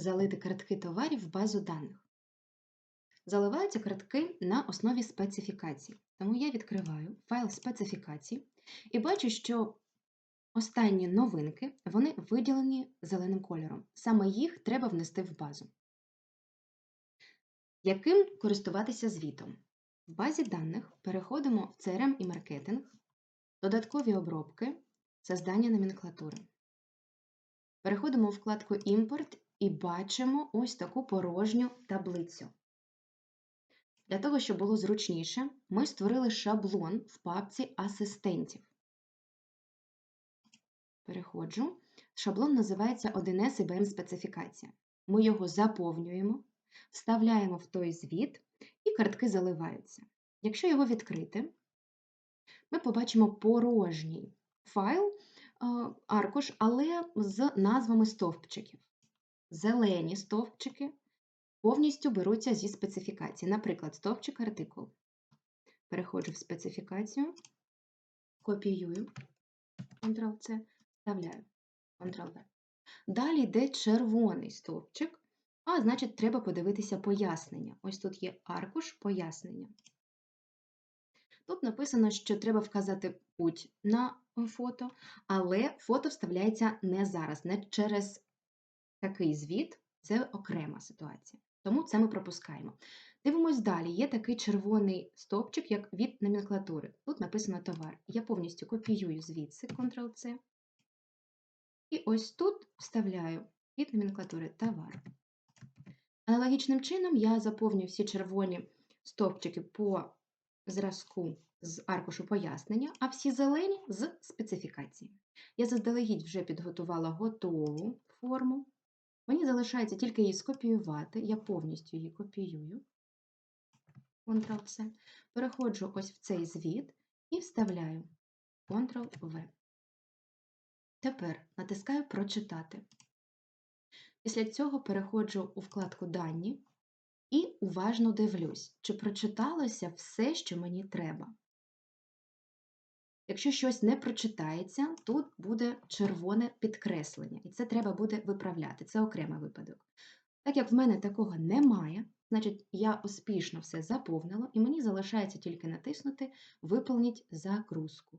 залити картки товарів в базу даних. Заливаються картки на основі специфікацій. Тому я відкриваю файл специфікацій і бачу, що останні новинки вони виділені зеленим кольором. Саме їх треба внести в базу. Яким користуватися звітом? В базі даних переходимо в CRM і маркетинг, додаткові обробки, создання номенклатури. Переходимо у вкладку Імпорт і бачимо ось таку порожню таблицю. Для того, щоб було зручніше, ми створили шаблон в папці асистентів. Переходжу. Шаблон називається 1С IBM специфікація. Ми його заповнюємо, вставляємо в той звіт, і картки заливаються. Якщо його відкрити, ми побачимо порожній файл, аркуш, але з назвами стовпчиків. Зелені стовпчики повністю беруться зі специфікації. Наприклад, стовпчик артикул. Переходжу в специфікацію, копіюю, Ctrl-C, вставляю, Ctrl-V. Далі йде червоний стовпчик, а значить, треба подивитися пояснення. Ось тут є аркуш пояснення. Тут написано, що треба вказати путь на фото, але фото вставляється не зараз, не через такий звіт, це окрема ситуація. Тому це ми пропускаємо. Дивимось далі. Є такий червоний стовпчик, як від номенклатури. Тут написано товар. Я повністю копіюю звідси Ctrl-C. І ось тут вставляю від номенклатури товар. Аналогічним чином я заповню всі червоні стовпчики по зразку з аркушу пояснення, а всі зелені з специфікації. Я заздалегідь вже підготувала готову форму. Мені залишається тільки її скопіювати. Я повністю її копіюю. Ctrl-C. Переходжу ось в цей звіт і вставляю Ctrl-V. Тепер натискаю Прочитати. Після цього переходжу у вкладку Дані і уважно дивлюсь, чи прочиталося все, що мені треба. Якщо щось не прочитається, тут буде червоне підкреслення, і це треба буде виправляти, це окремий випадок. Так як в мене такого немає, значить я успішно все заповнила, і мені залишається тільки натиснути Виповніть загрузку.